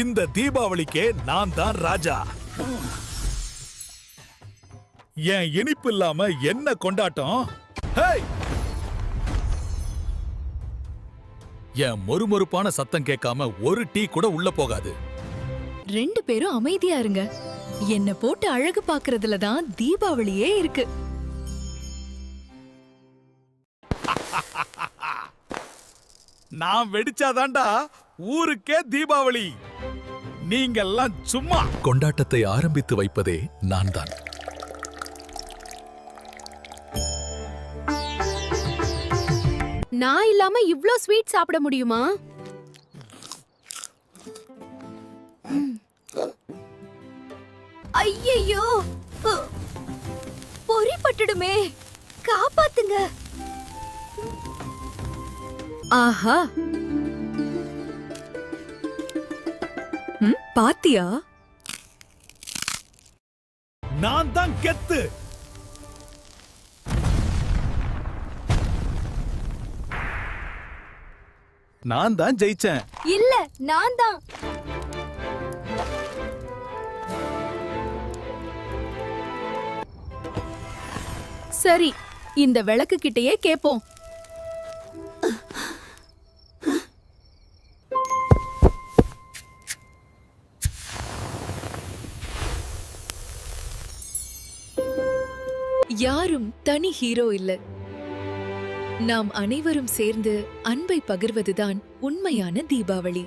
இந்த தீபாவளிக்கே நான் தான் ராஜா. என் இனிப்பு இல்லாம என்ன கொண்டாட்டம்! என் மொறுமொறுப்பான சத்தம் கேட்காம ஒரு டீ கூட உள்ள போகாது. ரெண்டு பேரும் அமைதியா இருங்க. என்ன போட்டு அழகு பாக்குறதுல தான் தீபாவளியே இருக்கு. நான் வெடிச்சாதான்டா ஊருக்கே தீபாவளி. நீங்கெல்லாம் சும்மா. கொண்டாட்டத்தை ஆரம்பித்து வைப்பதே நான் தான் நான் இல்லாம இவ்ளோ ஸ்வீட் சாப்பிட முடியுமா? ஐயையோ! பொறி பட்டுடுமே காப்பாத்துங்க. ஆஹா! பாத்தியா? நான் தான் கெத்து. நான் தான் ஜெயிச்சேன். இல்ல நான் தான் சரி இந்த விளக்கு கிட்டயே கேப்போம். யாரும் தனி ஹீரோ இல்ல. நாம் அனைவரும் சேர்ந்து அன்பை பகிர்வதுதான் உண்மையான தீபாவளி.